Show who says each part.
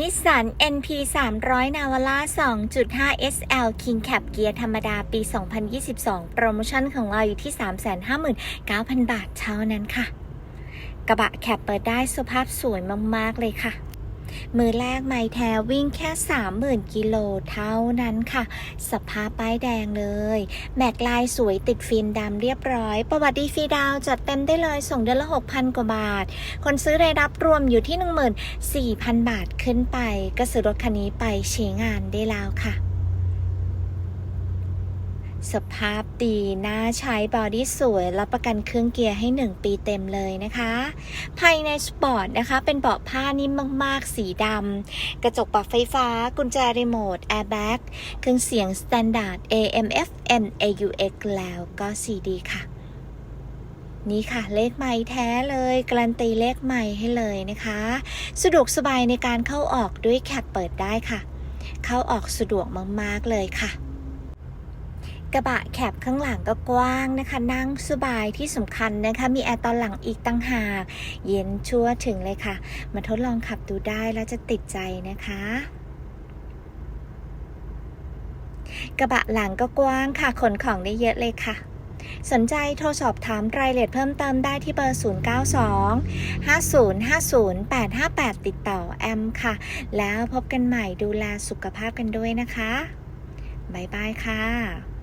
Speaker 1: นิสสัน NP 300 Navara 2.5 SL King Cap เกียร์ธรรมดาปี 2022 โปรโมชั่นของเราอยู่ที่ 359,000 บาทเท่านั้นค่ะ กระบะแคปเปิดได้สภาพสวยมาก ๆ เลยค่ะ มือแรกไมแท้วิ่งแค่ 30,000 กิโลเท่านั้นค่ะ สภาพป้ายแดงเลย แม็กลายสวยติดฟิล์มดำเรียบร้อย ประวัติดีฟีดาวจัดเต็มได้เลยส่งเดือนละ 6,000 กว่าบาท คนซื้อรายรับรวมอยู่ที่ 14,000 บาทขึ้นไป ก็ซื้อรถคันนี้ไปใช้งานได้แล้วค่ะ สภาพดีน่าใช้บอดี้สวยรับประกันเครื่องเกียร์ให้ 1 ปีเต็มเลยนะคะ ภายในสปอร์ตนะคะ เป็นเบาะผ้านิ่มมาก ๆ สีดำกระจกปรับไฟฟ้า กุญแจรีโมทแอร์แบ็กเครื่องเสียงสแตนดาร์ด AM FM AUX แล้วก็ CD ค่ะ นี่ค่ะ เลขไม้แท้เลยการันตีเลขไม้ให้เลยนะคะ สะดวกสบายในการเข้าออกด้วยแคปเปิดได้ค่ะ เข้าออกสะดวกมาก ๆ เลยค่ะ กระบะแคบข้างหลังก็กว้างนะคะ นั่งสบายที่สำคัญนะคะ มีแอร์ตอนหลังอีกตั้งหาก เย็นชั่วถึงเลยค่ะ มาทดลองขับดูได้แล้วจะติดใจนะคะกระบะหลังก็กว้างค่ะขนของได้เยอะเลยค่ะ สนใจโทรสอบถามรายละเอียดเพิ่มเติมได้ที่เบอร์ 092 5050 858 ติดต่อแอมค่ะ แล้วพบกันใหม่ดูแลสุขภาพกันด้วยนะคะ บ๊ายบายค่ะ